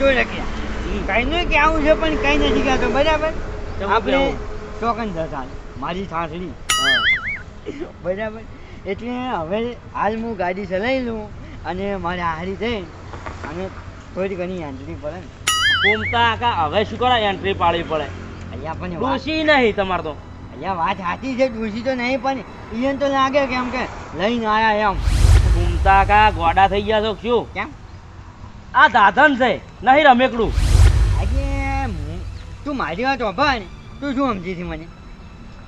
જો લખ્યા કઈ નું કેવું છે પણ કઈ નથી કહેતો બરાબર? આપણે ચોકન થતા મારી સાસરી. બરાબર? એટલે હવે હાલ હું ગાડી ચલાવી લઉં અને મારે હારી થઈ અને થોડી ઘણી એન્ટ્રી પડે ને. ઘૂમતા કા હવે શું કરે એન્ટ્રી પાડવી પડે? અહીંયા પણ ડોસી નહીં તમારે તો. અહીંયા વાત સાચી છે ડોસી તો નહીં પણ ઈયન તો લાગે કેમ કે લઈને આયા એમ. કુમતા કા ગોડા થઈ ગયા છો શું? કેમ? આ દાધન છે નહીં રમેકડું. તું મારી વાત વાપર તું શું સમજી હતી મને?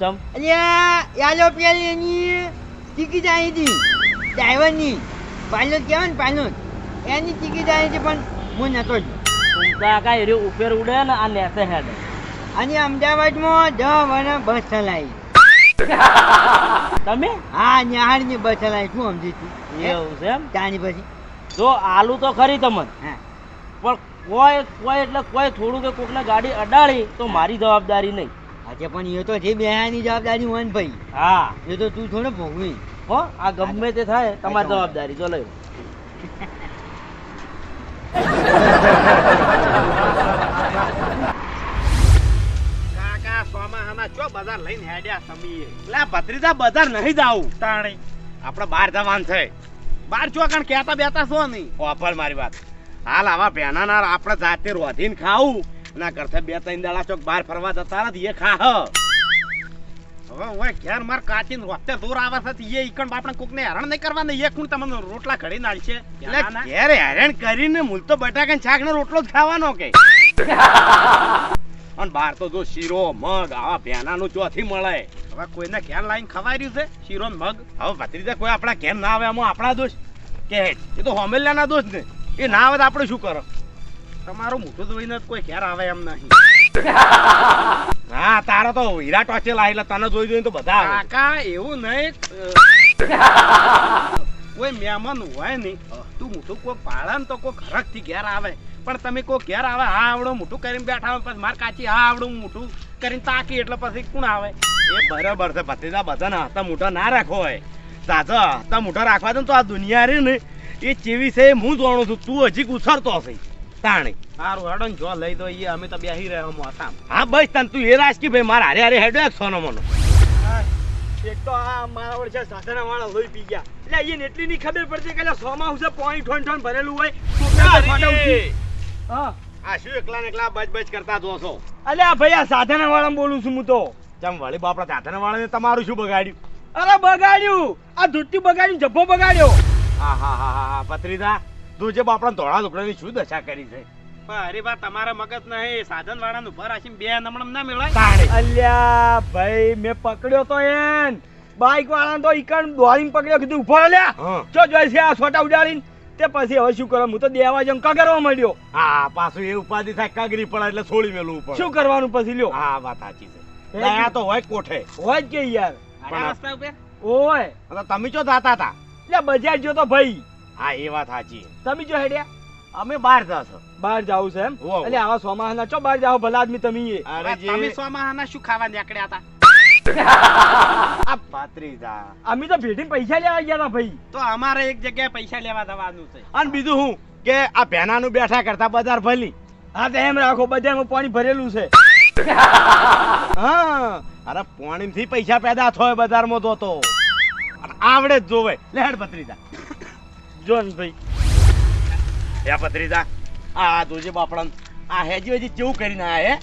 ચમ. અલ્યા યાલો પેલી એની ટિકિટ આવી હતી ડ્રાઈવરની. પાયલોટ કહેવાય ને પાયલોટ એની ટિકિટ આવી હતી પણ હું નતો જ. ઘૂમતા એ ઉપર ઉડે ને આ નેસે હેડ. અને અમદાવાદમાં દહ વર્ષ બસ ચલાવી. તમે? હા નિહાળની બસ ચલાવી શું સમજી હતી એવું છે એમ? ત્યાંની પછી. જો આલુ તો ખરી તમને. પણ કોઈ કોઈ એટલે કોઈ થોડું કે કોકને ગાડી અડાડી તો મારી જવાબદારી નહીં. આજે પણ એ તો જે બેહાની જવાબદારી હોય ને ભાઈ હા. એ તો તું થોડો ભોગવી. હો આ ગમે તે થાય તમારી જવાબદારી જો લઈ કાકા ચો બજાર લઈને હેડ્યા સમીએ? લે ભત્રીજા બજાર નહીં જાવું. તાણી. આપણે બહાર જવાનું છે. બહાર છો કારણ કહેતા બેતા છો નહીં. ઓફર મારી વાત. હાલ આવા ભેનાના આપણે જાતે રોધીને ખાવું. ના કરતા બે ત્રણ દાડા ચોક બહાર ફરવા જતા નથી એ ખા હ. હવે ઓય ઘેર માર કાચીને રોતે દૂર આવે છે એ ઈકણ આપણે કોકને હેરાન નહીં કરવાને એ કુણ તમને રોટલા ઘડી નાખશે એટલે ઘેર હેરાન કરીને મૂલ તો બટાકા ને ને રોટલો જ ખાવાનો કે. અને બહાર તો જો શીરો મગ આવા ભેનાનું ચોથી મળે. હવે કોઈને ઘેર લાઈન રહ્યું છે? શીરો મગ? હવે ભત્રીજા કોઈ આપણા ઘેર ના આવે એમાં આપણા દોષ? કે એ તો હોમેલિયાના દોષ ને. એ ના આવે તો આપણે શું કરો? તમારું મોઢું જોઈને કોઈ ઘેર આવે એમ નહીં. હા તારા તો હીરા ટોચે લાયેલા તને જોઈ જોઈને તો બધા કાકા એવું નહીં. કોઈ મહેમાન હોય નહીં તું મોટું કોઈ પાળા ને તો કોઈ ઘરકથી ઘેર આવે. પણ તમે કોઈ ઘેર આવે હા આવડું મોટું કરીને બેઠા હોય પછી મારે કાચી હા આવડું મોટું કરીને તાકી એટલે પછી કોણ આવે? એ બરાબર છે ભત્રીજા બધાને હતા મોટા ના રાખો હોય. દાદા હતા મોટા રાખવા દે તો આ દુનિયા રે ને એ ચેવી છે હું જાણું છું તું હજી ઉછરતો હશે. તાણી. સારું હેડો જો લઈ દો એ અમે તો બેહી રહ્યા હતા હા બસ તને તું એ રાજ કે ભાઈ મારા હારે હારે હેડો એક સોનો મોનો એક તો આ મારા વડે સાધના વાળા લોહી પી ગયા. એટલે એને એટલી ની ખબર પડતી કે સોમાં હું છે પોઈન્ટ ઠોન ઠોન ભરેલું હોય. આ શું એકલા એકલા બચ બચ કરતા જોશો અલ્યા ભાઈ આ સાધના વાળા બોલું છું હું તો. ચમ વળી બાપડા વાળાને તમારું શું બગાડ્યું? અરે બગાડ્યું. આ ધૂતી બગાડ્યું જબ્બો બગાડ્યો. હા હા હા હા હા પત્રીદા તું જે બાપડા ધોળા લુકડાની શું દશા કરી છે? અરે બા તમારા મગજ નહીં સાધન વાળા નું ભર બે નમણમ ના મેળાય અલ્યા ભાઈ મેં પકડ્યો તો એન. બાઈક વાળા તો ઈકણ દોડીને પકડ્યો કીધું ઊભો લ્યા. જો જોઈ છે આ છોટા ઉડાડીને. તે પછી હવે શું કરો? હું તો દેવા જમ કાગરવા માંડ્યો. હા પાછું એ ઉપાધિ થાય કાગરી પડે એટલે છોડી મેલું ઉપર. શું કરવાનું પછી લ્યો? હા વાત સાચી છે. હે? તો હોય કોઠે. હોય કે યાર. ઓય. એટલે તમે જો જાતા હતા? એટલે બજાર જો તો ભાઈ. હા એ વાત સાચી. તમે જો હેડ્યા? અમે બહાર જાશો બહાર જાવ છે એમ. એટલે આવા સોમાહાના ચો બહાર જાવ ભલા આદમી તમે અરે તમે સોમાહાના શું ખાવા નીકળ્યા હતા? આ પાત્રીદા અમે તો ભેટી પૈસા લેવા ગયા હતા ભાઈ. તો અમારે એક જગ્યાએ પૈસા લેવા જવાનું છે. અને બીજું હું કે આ ભેનાનું બેઠા કરતા બજાર ભલી. હા તો એમ રાખો બજારમાં પાણી ભરેલું છે. હા અરે પોણીમથી પૈસા પેદા થાય બજારમાં તો તો. આવડે જ જોવે. લેડ પત્રીજા જો ને ભાઈ. હે પત્રીજા આ જોજે બાપડા આ હેજી હેજી કેવું કરીને આયા હે?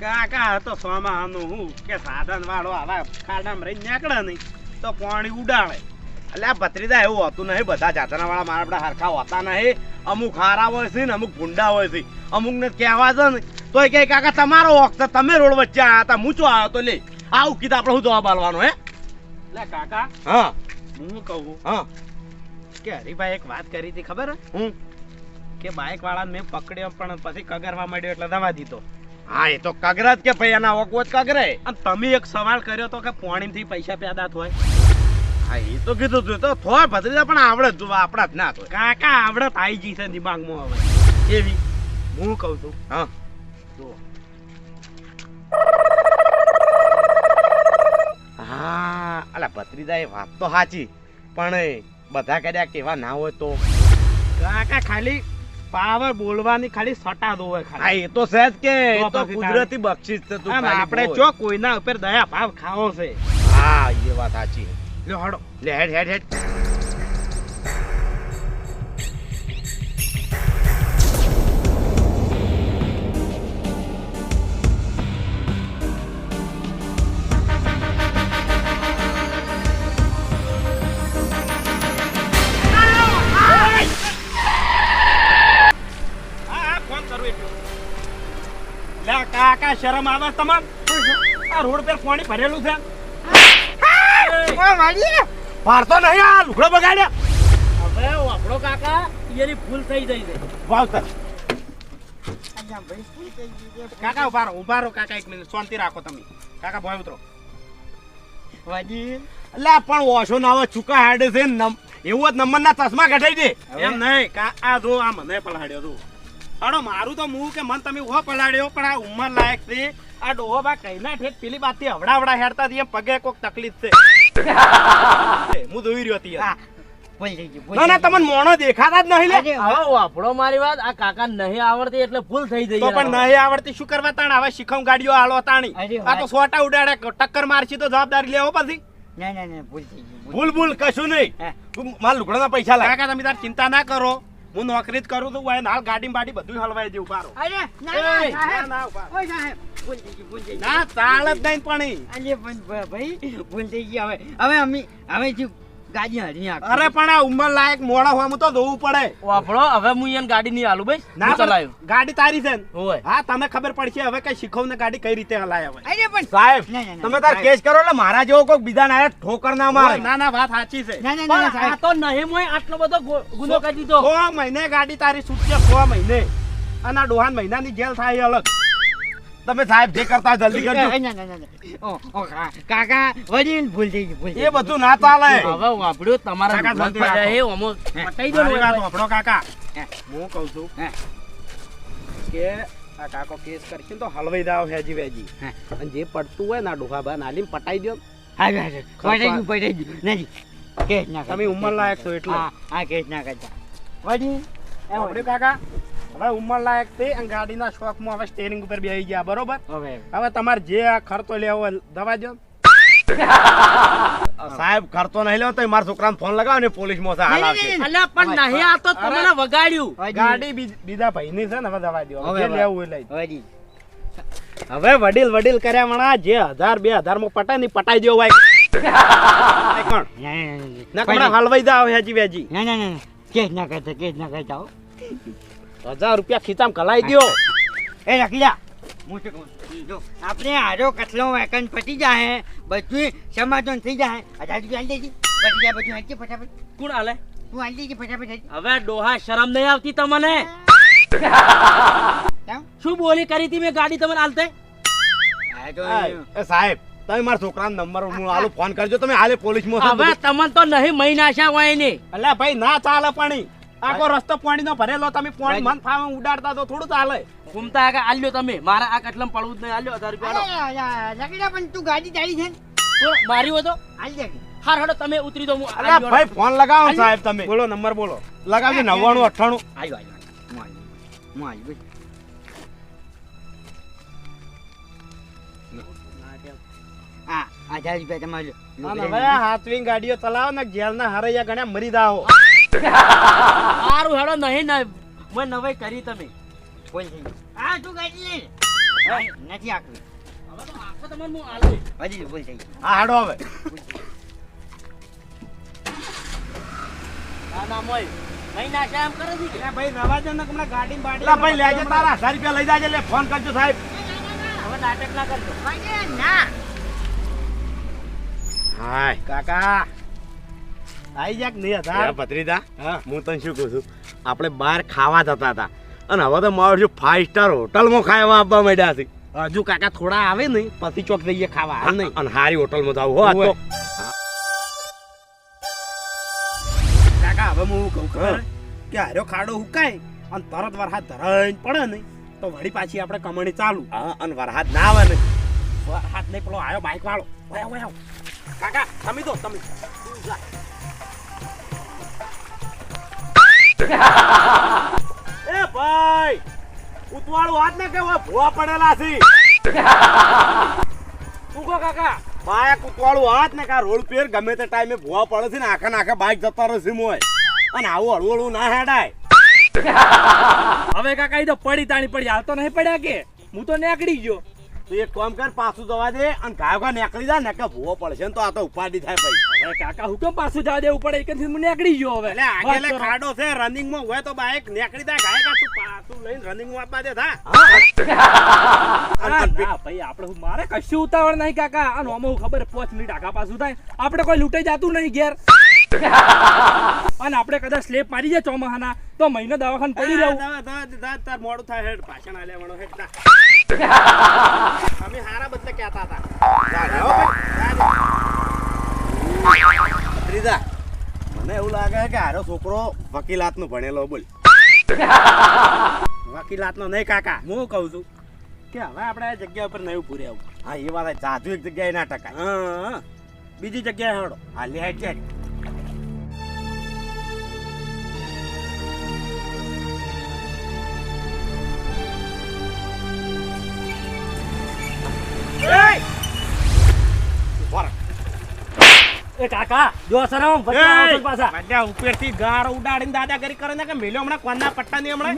કાકા તો સોમાનું હું કે સાધન વાળો આવા ખાડામાં રહી નીકળે નહીં તો પાણી ઉડાડે. એટલે આ ભત્રીદા એવું હોતું નહીં બધા જાતના વાળા મારા બધા હરખા હોતા નહીં. અમુક હારા હોય છે ને અમુક ભૂંડા હોય છે. અમુક ને કહેવા છે ને તોય કહે કાકા તમારો વખત તમે રોડ વચ્ચે આવ્યા હતા હું ચો આવ્યો તો લે. આવું કીધું આપણે શું જવાબ આલવાનો હે? એટલે કાકા. હા. હું કહું? હા. કે હરીભાઈ એક વાત કરી હતી ખબર? હું? કે બાઇક વાળાને મેં પકડ્યો પણ પછી કગરવા માંડ્યો એટલે દવા દીધો. હા એ તો કગરત કે ભાઈ એના જ કગરે. અને તમે એક સવાલ કર્યો તો કે પોણીથી પૈસા પેદા થાય? હા એ તો કીધું તું તો થોય ભત્રીજા પણ આવડે જ આપણા જ ના થાય. કાકા આવડત આવી ગઈ છે દિમાગમાં હવે. એવી હું કહું છું. હા. જો. હા અલા ભત્રીજા એ વાત તો સાચી પણ બધા કર્યા કેવા ના હોય તો? કાકા ખાલી પાવર બોલવાની ખાલી સટા દોવે ખાલી. એ તો સહેજ કે એ તો કુદરતી બક્ષિસ છે તું આપણે જો કોઈના ઉપર દયા ભાવ ખાવો છે. હા એ વાત સાચી. લે હડો. લે હેડ હેડ હેડ. શરમ આવે તમામ આ રોડ પર પાણી ભરેલું છે. ભારતો નહીં આ લુગડો બગાડ્યા હવે આપણો કાકા એની ભૂલ થઈ જાય છે. વાવતર કાકા ઊભા રહો ઊભા રહો કાકા એક મિનિટ. શાંતિ રાખો તમે. કાકા ભોય ઉતરો. વડીલ એટલે પણ ઓછો ના ચૂકા હાડે છે નમ એવું જ નંબર ના ચશ્મા ઘટાઈ દે. એમ નહીં કા આ જો આ મને પલાડ્યો જો અડો મારું તો મું કે મન તમે ઉહો પલાડ્યો પણ આ ઉંમર લાયક છે. આ ડોહો બા કઈના ઠેઠ પેલી બાથી હવડા હવડા હેરતા હતી એમ પગે કોક તકલીફ છે. હું. જોઈ રહ્યો હતી હા. ભૂલ થઈ ગઈ ભૂલ ના ના તમને મોણો દેખાતા જ નહીં લે. હવે વાપરો મારી વાત આ કાકા નહીં આવડતી એટલે ભૂલ થઈ જઈ તો પણ નહીં આવડતી શું કરવા તાણ? હવે શીખમ ગાડીઓ આલો તાણી. આ તો સોટા ઉડાડે ટક્કર મારશી તો જવાબદારી લેવો પછી. ના ના ના ભૂલ થઈ ગઈ ભૂલ. કશું નહીં. તું મારા લુગડાના પૈસા લાગ કાકા તમે તાર ચિંતા ના કરો. હું નોકરી જ કરું છું વાય હાલ ગાડી બાડી બધું હલવાઈ દઉં બારો અરે ના ના ના સાહેબ. ના ઊભા. ઓય સાહેબ. ભૂલ થઈ ગઈ ભૂલ થઈ ગઈ. ના ચાલ જ નહીં પણ. ભાઈ ભૂલ થઈ ગઈ. હવે હવે અમે હવે ગાડી અરે પણ આ ઉંમર લાયક મોડા હોવા તો જોવું પડે. વાપરો હવે હું એને ગાડી નહીં આલું ભાઈ. ના ચલાવ્યું. ગાડી તારી છે હોય. હા તમે ખબર પડશે હવે કઈ શીખવ ને ગાડી કઈ રીતે હલાય હવે. અરે પણ સાહેબ તમે તાર કેસ કરો એટલે મારા જેવો કોઈ બીજા ના ઠોકર ના મારે. ના ના વાત સાચી છે. ના ના ના ના આ તો નહીં મોય આટલો બધો ગુનો કરી દીધો. છ મહિને ગાડી તારી છૂટશે છ મહિને. અને આ ડોહાન મહિનાની જેલ થાય અલગ. તમે સાહેબ જે કરતા જલ્દી કરજો. કાકા વડીલ ભૂલ થઈ ગઈ એ બધું ના ચાલે. હવે વાપર્યો તમારા કાકા એ ઓમો પટાઈ દો. સાંભળો કાકા. હું. કહું છું કે આ કાકો કેસ કરશે તો હલવાઈ દાવ હેજી વેજી. અને જે પડતું હોય ને આ ડોહા બા નાલીમ પટાઈ દો હા હા પટાઈ ગયું, પટાઈ ગયું. નથી. કેસ ના તમે ઉંમર લાયક છો એટલે. હા કેસ ના કરતા. એમ સાંભળ્યું કાકા? હવે ઉંમર લાયક તે અને ગાડીના શોખમાં હવે સ્ટેરિંગ ઉપર બેસી ગયા બરોબર? હવે. હવે તમારે જે આ ખર્ચો લેવો હોય દવા જો સાહેબ ખર્ચો નહીં લેવો તો મારા છોકરાને ફોન લગાવો ને પોલીસ મોસે હાલ નહીં, આવશે. અલ્યા પણ નહીં આ તો તમને વગાડ્યું. ગાડી બીજા ભાઈની છે ને હવે દવા દો. હવે લેવું હોય લઈ. વડીલ. હવે વડીલ વડીલ કર્યા વણા જે હજાર બે હજારમાં પટાયની પટાઈ દો ભાઈ. હલવાઈ જાવ હેજી વેજી ના ના ના. કેસ ના કરતા કેસ ના કરતા. હજાર રૂપિયા ખીચામ કલાઈ દ્યો. એ રાખી જા હું શું કહું? જો, આપણે હારો કચલો વેકન પતી જાય બધું સમાધાન થઈ જાય હજાર રૂપિયા આલી દેજે. પતી જાય બધું હાલજે ફટાફટ. કોણ હાલે તું આલી દેજે ફટાફટ હવે ડોહા શરમ નહીં આવતી તમને? શું બોલી કરી હતી મેં ગાડી તમને હાલતે સાહેબ તમે મારા છોકરા નંબર હું આલો ફોન કરજો. તમે હાલે પોલીસમાં હવે તમને તો નહીં મહિના છે હોય ને અલ્યા ભાઈ ના ચાલે પાણી. આખો રસ્તો પાણીનો ભરેલો તમે પાણી મન ફાવે ઉડાડતા તો થોડું ચાલે. ઘૂમતા આગળ આલ્યો તમે. મારા આ કટલમ પડવું જ નહીં આલ્યો હજાર રૂપિયા પણ તું ગાડી તારી છે મારી હોય તો. હાર હડો તમે ઉતરી દો હું અલ્યા ભાઈ ફોન લગાવો સાહેબ તમે. બોલો નંબર બોલો. લગાવજો નવ્વાણું અઠ્ઠાણું. આલ્યો, આલ્યો. હું આલ્યો. હું હા, હજાર રૂપિયા તમારે લો. અને હવે હાથવીન ગાડીઓ ચલાવો ને જેલ ના હરૈયા ગણ્યા મરી જાઓ. હારું હેડો નહીં ને મેં નવાઈ કરી તમે. બોલ થઈ આ તું ગાડી લે. નથી આખવી. હવે તો આખો તમને હું આલું. હજી બોલ થઈ. હા હાડો હવે. ના ના મોય. ભાઈ નાખ્યા એમ કરે છે? ભાઈ રવા દે ને હમણાં ગાડી બાડી એટલે ભાઈ લેજે તારા હજાર રૂપિયા લઈ જાજે એટલે ફોન કરજો સાહેબ. હવે નાટક ના કરજો. વડીલ, ના. હાય. કાકા. આઈ જાક નહીં હતા. ભત્રીજા હા તને શું કહું છું? આપણે બહાર ખાવા જતા હતા. અને હવે તો મારું છું ફાઈવ સ્ટાર હોટલમાં ખાવા આપવા માંડ્યા છે. હજુ કાકા થોડા આવે ને પછી ચોક જઈએ ખાવા. હાલ નહીં. અને હારી હોટલમાં જાવ હો તો. કાકા હવે હું કહું ખબર? કે હાર્યો ખાડો હુકાય અને તરત વરસાદ ધરાઈને પડે નહીં તો વળી પાછી આપણે કમાણી ચાલુ. હા અને વરસાદ ના આવે ને. વરસાદ નહીં પેલો આવ્યો બાઇક વાળો. કાકા તમે તો તમે. એ કુતવાળું હાથ ને કે ઓય ભૂવા પડેલા છે? તું કહો કાકા બાય ઉતવાળું હાથ ને કા રોડ પેર ગમે તે ટાઈમે ભૂવા પડે છે ને આખા ને આખા બાઈક જતા રહેશે મોય. અને આવું હળવું હળવું ના હેડાય. હવે કાકા એ તો પડી તાણી પડી હાલ તો નહીં પડ્યા કે? હું તો નીકળી ગયો. તો એક કામ કર પાછું જવા દે અને ગાયો ગા નીકળી જાય ને કે ભૂવો પડશે ને તો આ તો ઉપાડી થાય ભાઈ. હવે કાકા હુકમ પાછું જવા દેવું પડે? એકથી હું નીકળી ગયો હવે. એટલે આગેલે ખાડો છે રનિંગમાં હોય તો બાઈક નીકળી જાય ગાય ગા તું પાછું લઈને રનિંગમાં આપવા દે થા. ભાઈ આપણે મારે કશું ઉતાવળ નહીં કાકા. અને આમાં હું ખબર પાંચ મિનિટ આગા પાછું થાય. આપણે કોઈ લૂંટાઈ જાતું નહીં ઘેર. અને આપણે કદાચ સ્લેપ મારી જાય ચોમાહાના તો મહિનો દવાખાન પડી જાય તાર મોડું થાય હેડ ભાષણ આલ્યા વણો હેડ જા. અમે હારા બદલે કહેતા હતા. જા રે, હો ભાઈ, જા રે. ભત્રીજા, મને એવું લાગે છે કે હારો છોકરો વકીલાતનું ભણેલો બોલ. વકીલાત નો નહીં કાકા હું કહું છું કે હવે આપણે આ જગ્યા ઉપર નહીં પૂરે આવું હા એ વાત. જાજુ એક જગ્યાએ ના ટકા. બીજી જગ્યાએ હાડો. હા લે એ કાકા જો સરામ એય! બધા ઉપરથી ગારો ઉડાડીને દાદાગીરી કરે ને કે મેલ્યો હમણાં કોણના પટ્ટાની હમણાં?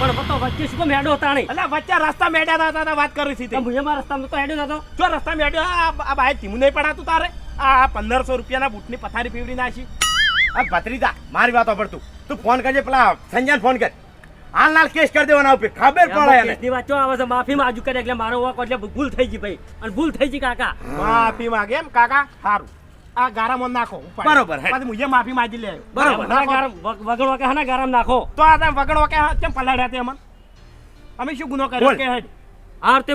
પણ પતો વચ્ચે શું કેમ હેડો તાણી? અલા વચ્ચે રસ્તા મેડ્યા હતા વાત કરી હતી મુજે મારા રસ્તામાં તો હેડ્યો નતો જો રસ્તા મેડ્યો આ આ ધીમું નહીં પડાતું તારે? આ પંદરસો રૂપિયાના બૂટની પથારી પીવડી નાખી. આ ભત્રીજા મારી વાતો પડતું તું. ફોન કરજે પેલા સંજયને ફોન કર. હાલ લાલ કેસ કરી દેવાના ઉપર. ખબર પડે એને. વાત આવે છે? માફી માંગુ કરે એટલે મારો વાંક એટલે ભૂલ થઈ ગઈ ભાઈ. અને ભૂલ થઈ ગઈ કાકા. માફી માંગે એમ કાકા સારું આ ગારામાં નાખો બરોબર, પછી મુજે માફી માંગી લે. બરાબર. હના ગારમ નાખો? તો આ તમે વગડો કે કેમ પલાડ્યા તે અમન? અમે શું ગુનો કર્યો કે હેડ? આ તે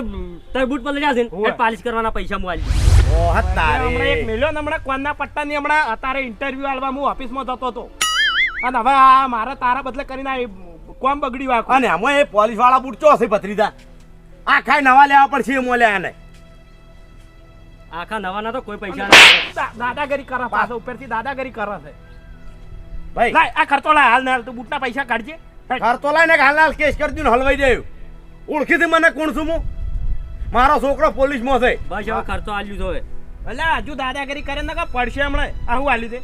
તે બૂટ પર લઈ ને પાલિશ કરવાના પૈસા હું આલી. ઓ હમણાં એક મિલ્યો ને હમણાં અત્યારે ઇન્ટરવ્યુ આલવા હું ઓફિસમાં જતો તો અને હવે આ મારે તારા બદલે કરીને આ કોમ બગડી અને આમાં એ પોલીસવાળા બૂટ ચો છે ભત્રીજા? આ ખાઈ નવા લેવા પડશે એ મોલ્યા એને. આખા નવાના તો કોઈ પૈસા નહીં દા- દાદાગીરી કરે પાછો ઉપરથી દાદાગીરી કરે છે. ભાઈ. લાય આ ખર્ચો લાય હાલ ને હાલ તું બૂટના પૈસા કાઢજે. ખર્ચો લઈને હાલ હાલ કેસ કરી દઉં ને હલવાઈ જાય ઓળખીથી મને કોણ છું હું? મારો છોકરો પોલીસમાં છે. બસ હવે ખર્ચો આલ્યું જોવે એટલે હજુ દાદાગીરી કરે ને કે પડશે હમણાં. આવું આલ્યું દે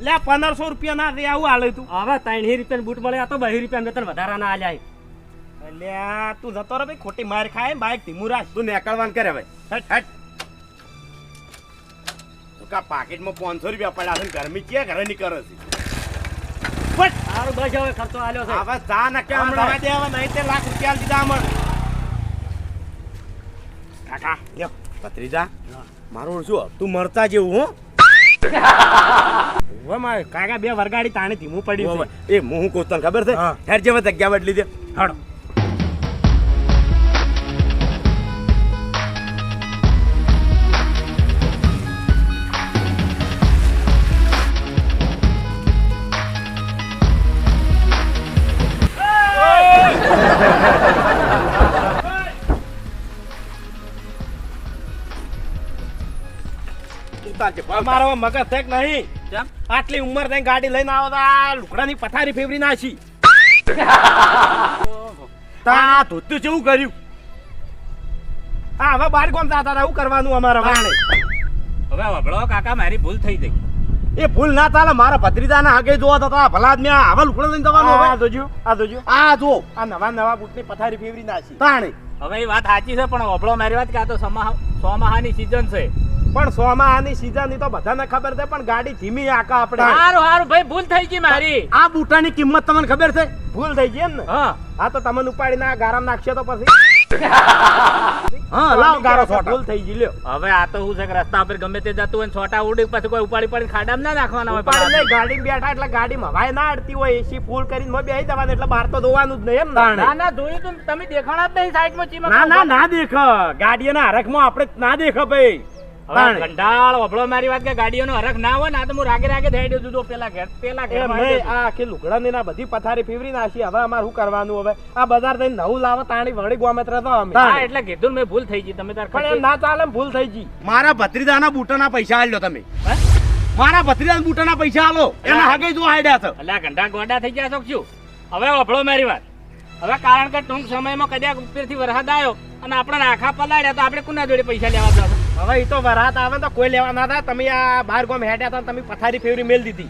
લે પંદરસો રૂપિયા ના દે આવું હાલે તું. હવે ત્રણ રૂપિયા બૂટ મળે આ તો બહી રૂપિયા મેં તને વધારાના આલ્યા અલ્યા તું જતો રે ભાઈ ખોટી માર ખાય બાઈક ધીમું રાખ. તું નેકળવાન કરે ભાઈ. હટ. હટ. તું કા પાકીટમાં પાંચસો રૂપિયા પડ્યા છે ગરમી ક્યાં ઘરે ની કરે છે? ફટ. સારું બસ હવે ખર્ચો આલ્યો છે. હવે જા ના કે હમણાં દે હવે નહીં તે લાખ રૂપિયા દીધા હમણાં. કાકા લ્યો. પત્રીજા મારું શું તું મરતા જેવું હું. હવે મારે કાકા બે વરગાડી તાણે ધીમું પડ્યું એ હું કહું તને ખબર છે. હેર જેવા જગ્યા બદલી દે. હડો. મગજ નહીં? આટલી ઉંમર થઈ ગાડી લઈને આવો તો આ લુકડાની પથારી ફેવરી નાખી. તા ધોતું જેવું કર્યું? હા હવે બાર કોમ જતા હતા? શું કરવાનું અમારા વાણે? હવે વભળો કાકા મારી ભૂલ થઈ ગઈ. એ ભૂલ ના ચાલે મારા ભત્રીજાના આગે જોવા થતા ભલા આદમી આ હવે લુકડો લઈને જવાનું આ હવે. જોજો. આ જોજો. આ જો આ નવા નવા બૂટની પથારી ફેવરી નાખી. તાણે. હવે એ વાત સાચી છે પણ વભળો મારી વાત કે આ તો સમા સોમાહાની સીઝન છે. પણ સોમાં આની સીઝનની તો બધાને ખબર છે પણ ગાડી ધીમી આકા આપણે. સારું સારું ભાઈ ભૂલ થઈ ગઈ મારી. આ બૂટાની કિંમત તમને ખબર છે? ભૂલ થઈ ગઈ એમ ને? હા. હા તો તમને ઉપાડીને આ ગારામ નાખશે તો પછી? હા લાવ ગારો ભૂલ થઈ ગઈ લ્યો. હવે આ તો શું છે કે રસ્તા પર ગમે તે જતું હોય છોટા ઉડી પછી કોઈ ઉપાડી પડીને ખાડામાં ના નાખવાના હોય નહીં ગાડી બેઠા એટલે ગાડીમાં હવાય ના અડતી હોય એસી ફૂલ કરીને મો બેસી જવાનું એટલે બહાર તો ધોવાનું જ નહીં એમ ના? ના તું તમે દેખાણા જ નહીં સાઈડમાં ચીમા ના ના ના દેખ. ગાડીઓના હરખમાં આપણે ના દેખ ભાઈ. હવે તાણે. કંટાળ મારી વાત કે ગાડીઓનો હરખ ના હોય ને આ તો હું રાગે રાગે થઈ ગયો છું. પેલા ઘેર પેલા એમ ઘેરમાં આ આખી લુગડાની ના બધી પથારી ફેવરી નાખી. હવે અમારે શું કરવાનું હવે? આ બજાર થઈને નવું લાવો તાણી વળી ગોમેત્ર તો અમે. હા એટલે કીધું મેં ભૂલ થઈ ગઈ. તમે તાર પણ ના ચાલે ભૂલ થઈ ગઈ. મારા ભત્રીજાના બૂટાના પૈસા આલ્યો તમે. મારા ભત્રીજાના બૂટાના પૈસા આલો. એના હગે જો આડ્યા છે. અલ્યા ઘંટા ગોડા થઈ ગયા છો શું? હવે વભળો મારી વાત. હવે કારણ કે ટૂંક સમયમાં કદાચ ઉપરથી વરસાદ આવ્યો અને આપણે આખા પલાડ્યા તો આપણે કોના જોડે પૈસા લેવા જશે હવે એ તો વરાત આવે ને તો કોઈ લેવા ના થાય. તમે આ બાર ગામ હેડ્યા હતા તમે પથારી ફેવરી મેલ દીધી.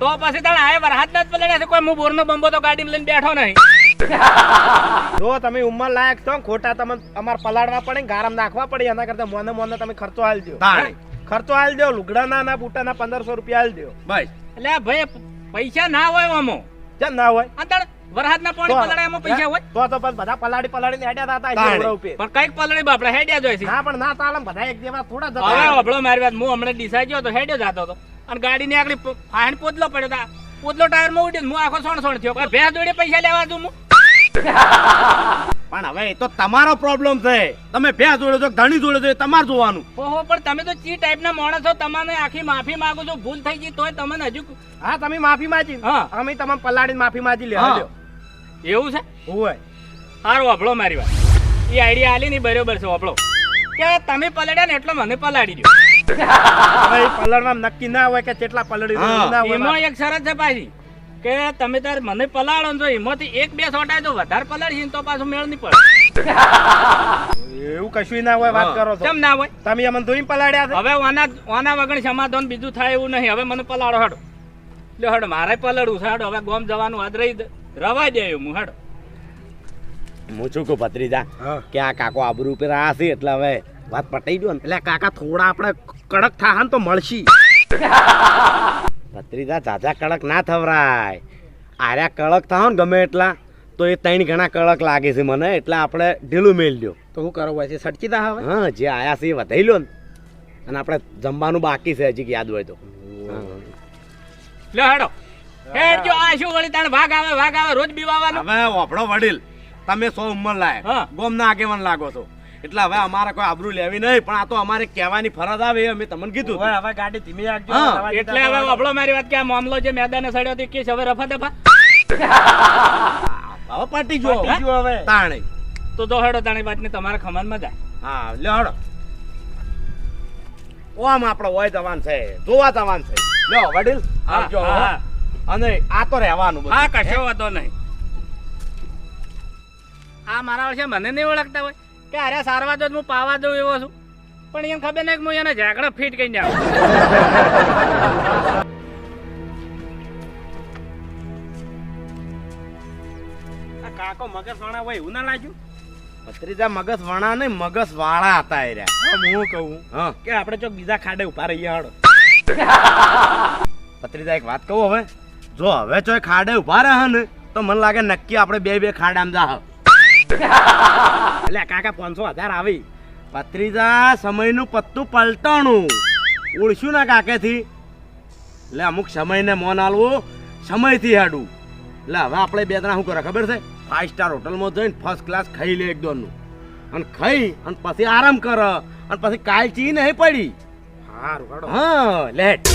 તો પછી તાણે આ વરસાદ જ પલડ્યા છે. કોઈ હું બોરનો બંબો તો ગાડી લઈને બેઠો નહીં. જો તમે ઉંમર લાયક છો ખોટા તમે અમાર પલાડવા પડે ને ગારમ નાખવા પડે એના કરતા મોને મોને તમે ખર્ચો હાલજો. ખર્ચો હાલ દો લુગડાના ના બૂટાના પંદરસો રૂપિયા હાલ દો બસ. એટલે ભાઈ પૈસા ના હોય આમાં. ચમ ના હોય? અંતર વરસાદના પાણી પલાળ્યામાં પૈસા હોય? તો તો બસ બધા પલાડી પલાળીને હેડ્યા હતા. અહીંયા ઉપર. પણ કંઈક પલાડી બાપડા હેડ્યા જોઈ છે. હા પણ ના તાલમ બધા એક જેવા થોડા હવે જતા મારી વાત હું હમણાં ડીસા ગયો તો હેડ્યો જાતો હતો અને ગાડીની આગળ ફાઈન પોદલો પડ્યો તા પોદલો ટાયરમાં ઉડ્યો હું આખો સોણ સોણ થયો. ભેંસ જોડે પૈસા લેવા દઉં હું? પણ હવે એ તો તમારો પ્રોબ્લેમ છે. તમે ભેંસ જોડે છો ધણી જોડે છો એ તમારે જોવાનું. ઓહો પણ તમે તો ચી ટાઈપના માણસ છો તમને આખી માફી માંગુ છો ભૂલ થઈ ગઈ તોય તમને હજુ હા તમે માફી માંગી. હા. અમે તમને પલાળીને માફી માંગી લેવા. એવું છે? હોય. સારું અભળો મારી વાત. એ આઈડિયા આલી ની બરોબર છે વાપળો કે તમે પલડ્યા ને એટલે મને પલાડી દો. હવે એ નક્કી ના હોય કે કેટલા પલડી. ના હોય એમાં એક શરત છે પાછી કે તમે તાર મને પલાળો ને તો એમાંથી એક બે સોટાય તો વધારે પલાડી તો પાછું મેળ નહીં પડે. એવું કશું ના હોય વાત કરો છો. કેમ ના હોય? તમે અમને ધોઈને પલાળ્યા છે? હવે ઓના ઓના વગર સમાધાન બીજું થાય એવું નહીં. હવે મને પલાળો હડો. લે હડો મારે પલાળવું છે હડો. હવે ગોમ જવાનું આદ રહી દ- રવા દે હું હડો. હું શું કહું ભત્રીજા કે આ કાકો આબરૂ ઉપર આ છે એટલે હવે વાત પટાઈ દો ને. એટલે કાકા થોડા આપણે કડક થા તો મળશી. ભત્રીજા જાજા કડક ના થવરાય. આર્યા કડક થાવ ને ગમે એટલા તો એ ત્રણ ઘણા કડક લાગે છે મને એટલે આપણે ઢીલું મેલ દો તો શું કરવું હોય છે સટકી દા હવે? હા જે આયા છે એ વધાઈ લો ને. અને આપણે જમવાનું બાકી છે હજી યાદ હોય તો. એટલે હડો. હેડ જો આ શું વળી તાણ ભાગ આવે ભાગ આવે રોજ બીવાવાનું? હવે ઓપડો વડીલ. તમે સો ઉંમર લાયક ગોમના આગેવાન લાગો છો. એટલે હવે અમારે કોઈ આબરૂ લેવી નહીં પણ આ તો અમારે કહેવાની ફરજ આવે અમે તમને કીધું હવે હવે ગાડી ધીમી રાખજો એટલે હવે તો મારી વાત કે આ મામલો જે મેદાને સડ્યો તે કેસ હવે રફા દફા. હવે પાટી જો હવે. તાણે. તો તો હડો તાણી વાતને તમારા ખમાનમાં જાય. હા લે હડો. ઓમ આપણો હોય જવાન છે જોવા જવાન છે. લ્યો વડીલ આવજો હા. અને આ તો રહેવાનું. હા કશો વાંધો નહીં. આ મારા વર્ષે મને નહીં ઓળખતા હોય. કે અરે સારવા દો હું પાવા દઉં એવો છું. પણ એમ ખબર નહીં કે હું એને ઝાકડો ફિટ કરીને આવું કાકો મગજ વાણા હોય એવું ના લાગ્યું? ભત્રીજા મગજ વાળા નહીં મગજ વાળા હતા એ રહ્યા. હું કહું? કે આપણે જો બીજા ખાડે ઊભા રહીએ હાડો. ભત્રીજા એક વાત કહું હવે? જો હવે જો ખાડે ઊભા રહે ને તો મને લાગે નક્કી આપણે બે બે ખાડામાં જા એટલે કાકા પાંચસો હજાર આવી. પત્રીજા સમયનું પત્તું પલટાણું. ઓળશું ના કાકેથી. એટલે અમુક સમયને મોન આલવું સમયથી હાડું. એટલે હવે આપણે બે ત્રણ શું કરે ખબર છે? ફાઈવ સ્ટાર હોટલમાં જઈને ફર્સ્ટ ક્લાસ ખાઈ લે એક દોનનું. અને ખાઈ અને પછી આરામ કર અને પછી કાલ ચી નહીં પડી. હા લેટ.